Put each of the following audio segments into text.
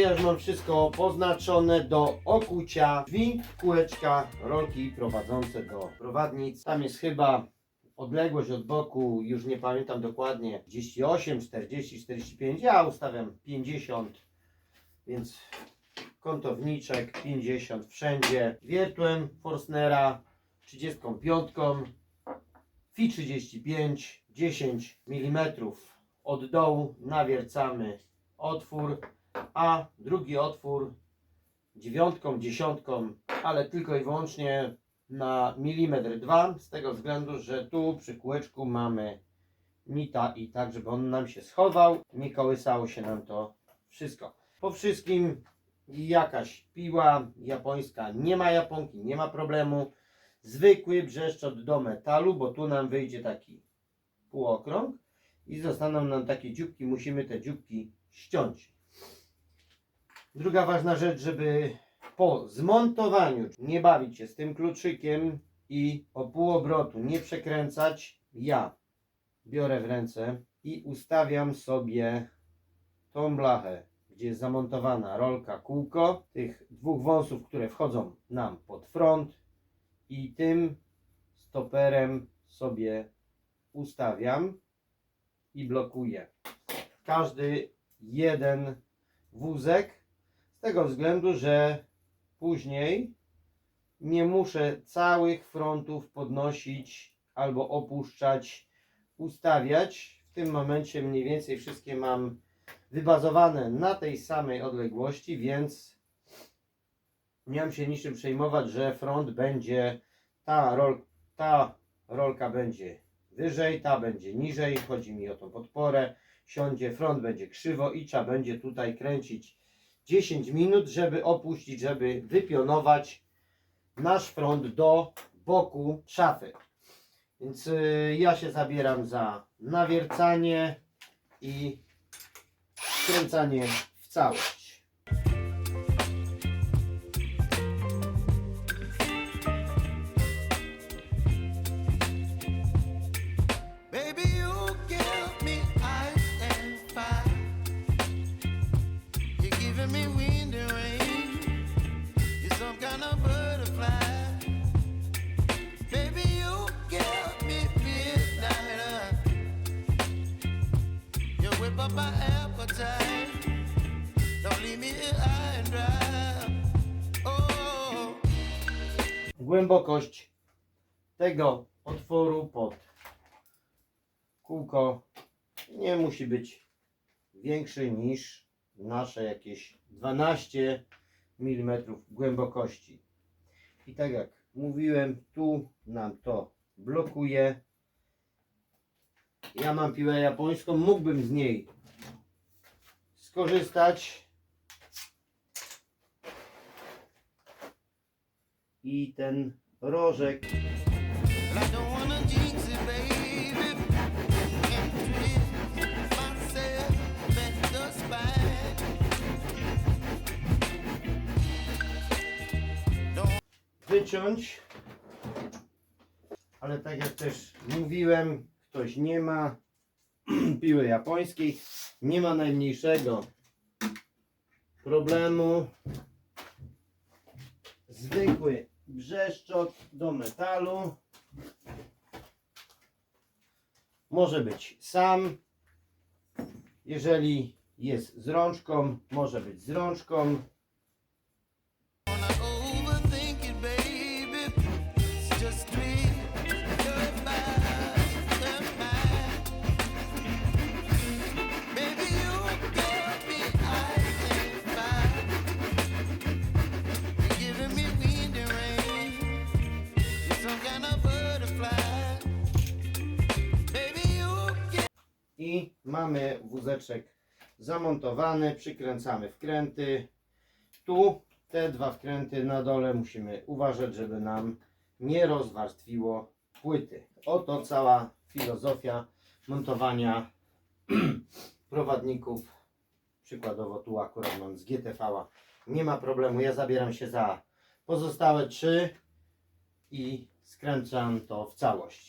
ja już mam wszystko poznaczone do okucia. Drzwi, kółeczka, rolki prowadzące do prowadnic. Tam jest chyba odległość od boku, już nie pamiętam dokładnie, 38, 40, 45. Ja ustawiam 50, więc kątowniczek 50 wszędzie. Wiertłem Forstnera 35, Fi 35, 10 mm od dołu nawiercamy otwór, a drugi otwór dziewiątką, dziesiątką, ale tylko i wyłącznie na milimetr dwa, z tego względu, że tu przy kółeczku mamy mita i tak, żeby on nam się schował, nie kołysało się nam to wszystko. Po wszystkim jakaś piła japońska, nie ma japonki, nie ma problemu. Zwykły brzeszczot do metalu, bo tu nam wyjdzie taki półokrąg i zostaną nam takie dzióbki, musimy te dzióbki ściąć. Druga ważna rzecz, żeby po zmontowaniu nie bawić się z tym kluczykiem i o pół obrotu nie przekręcać, ja biorę w ręce i ustawiam sobie tą blachę, gdzie jest zamontowana rolka kółko, tych dwóch wąsów, które wchodzą nam pod front i tym stoperem sobie ustawiam i blokuję. Każdy jeden wózek tego względu, że później nie muszę całych frontów podnosić albo opuszczać, ustawiać. W tym momencie mniej więcej wszystkie mam wybazowane na tej samej odległości, więc nie mam się niczym przejmować, że front będzie, ta, rol, ta rolka będzie wyżej, ta będzie niżej, chodzi mi o tą podporę, siądzie, front będzie krzywo i trzeba będzie tutaj kręcić 10 minut, żeby opuścić, żeby wypionować nasz front do boku szafy. Więc y, ja się zabieram za nawiercanie i skręcanie w całość. Oh. Głębokość tego otworu pod kółko nie musi być większy niż nasze jakieś 12 mm głębokości. I tak jak mówiłem, tu nam to blokuje. Ja mam piłę japońską, mógłbym z niej skorzystać. I ten rożek wyciąć. Ale tak jak też mówiłem, ktoś nie ma piły japońskiej, nie ma najmniejszego problemu. Zwykły brzeszczot do metalu. Może być sam. Jeżeli jest z rączką, może być z rączką. I mamy wózeczek zamontowany, przykręcamy wkręty. Tu te dwa wkręty na dole musimy uważać, żeby nam nie rozwarstwiło płyty. Oto cała filozofia montowania prowadników. Przykładowo tu akurat mam z GTV-a. Nie ma problemu, ja zabieram się za pozostałe trzy i skręcam to w całość.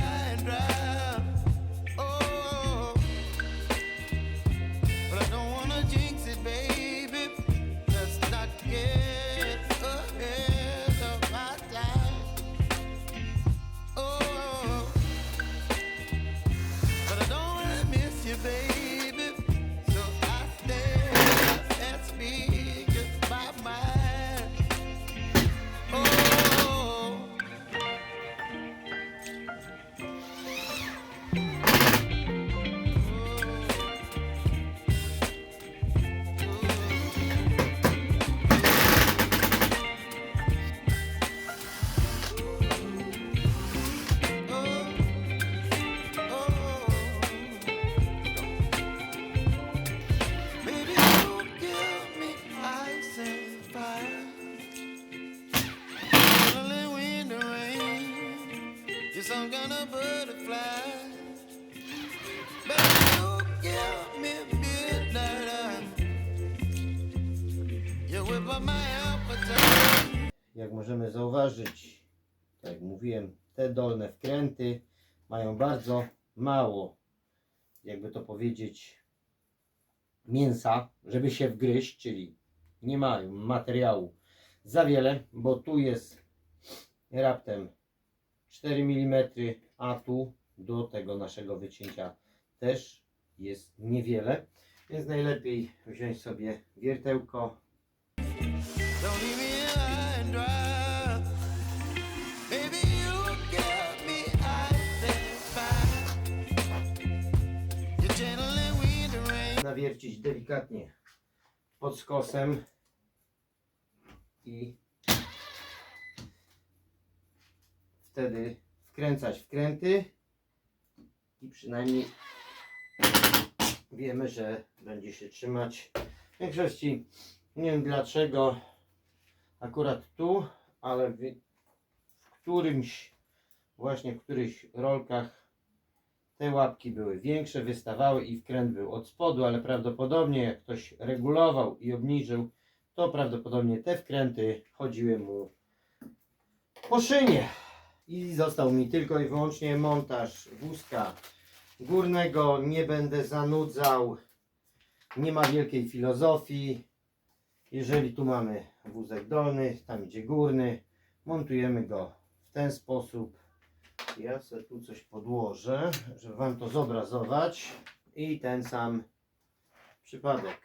Zauważyć, tak jak mówiłem, te dolne wkręty mają bardzo mało, jakby to powiedzieć, mięsa, żeby się wgryźć, czyli nie mają materiału za wiele, bo tu jest raptem 4 mm, a tu do tego naszego wycięcia też jest niewiele, więc najlepiej wziąć sobie wiertełko, nawiercić delikatnie pod skosem i wtedy wkręcać wkręty i przynajmniej wiemy, że będzie się trzymać. W większości nie wiem dlaczego akurat tu, ale w, którymś właśnie w którychś rolkach te łapki były większe, wystawały i wkręt był od spodu, ale prawdopodobnie jak ktoś regulował i obniżył, to prawdopodobnie te wkręty chodziły mu po szynie. I został mi tylko i wyłącznie montaż wózka górnego. Nie będę zanudzał. Nie ma wielkiej filozofii. Jeżeli tu mamy wózek dolny, tam idzie górny, montujemy go w ten sposób. Ja sobie tu coś podłożę, żeby Wam to zobrazować. I ten sam przypadek.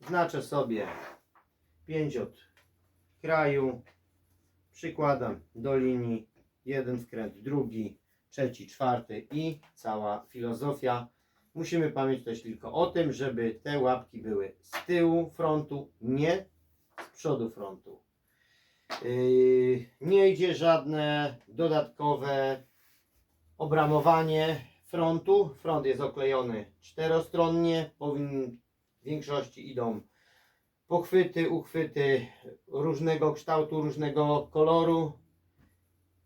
Znaczę sobie 5 od kraju. Przykładam do linii. Jeden wkręt, drugi, trzeci, czwarty i cała filozofia. Musimy pamiętać tylko o tym, żeby te łapki były z tyłu frontu, nie z przodu frontu. Yy, nie idzie żadne dodatkowe obramowanie frontu. Front jest oklejony czterostronnie. Powin, w większości idą pochwyty, uchwyty różnego kształtu, różnego koloru.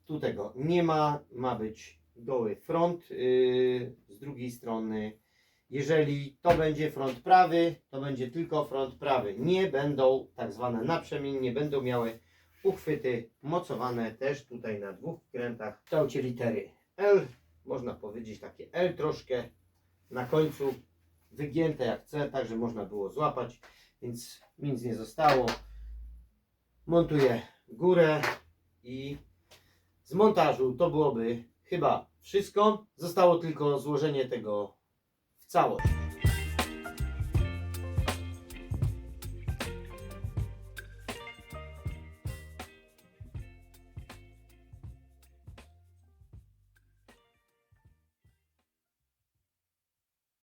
Tu tego nie ma. Ma być goły front. Yy, z drugiej strony, jeżeli to będzie front prawy, to będzie tylko front prawy. Nie będą tak zwane naprzemienne, nie będą miały uchwyty mocowane też tutaj na dwóch wkrętach w kształcie litery L. Można powiedzieć takie L troszkę na końcu wygięte jak C, tak że można było złapać, więc nic nie zostało. Montuję górę i z montażu to byłoby chyba wszystko. Zostało tylko złożenie tego w całość.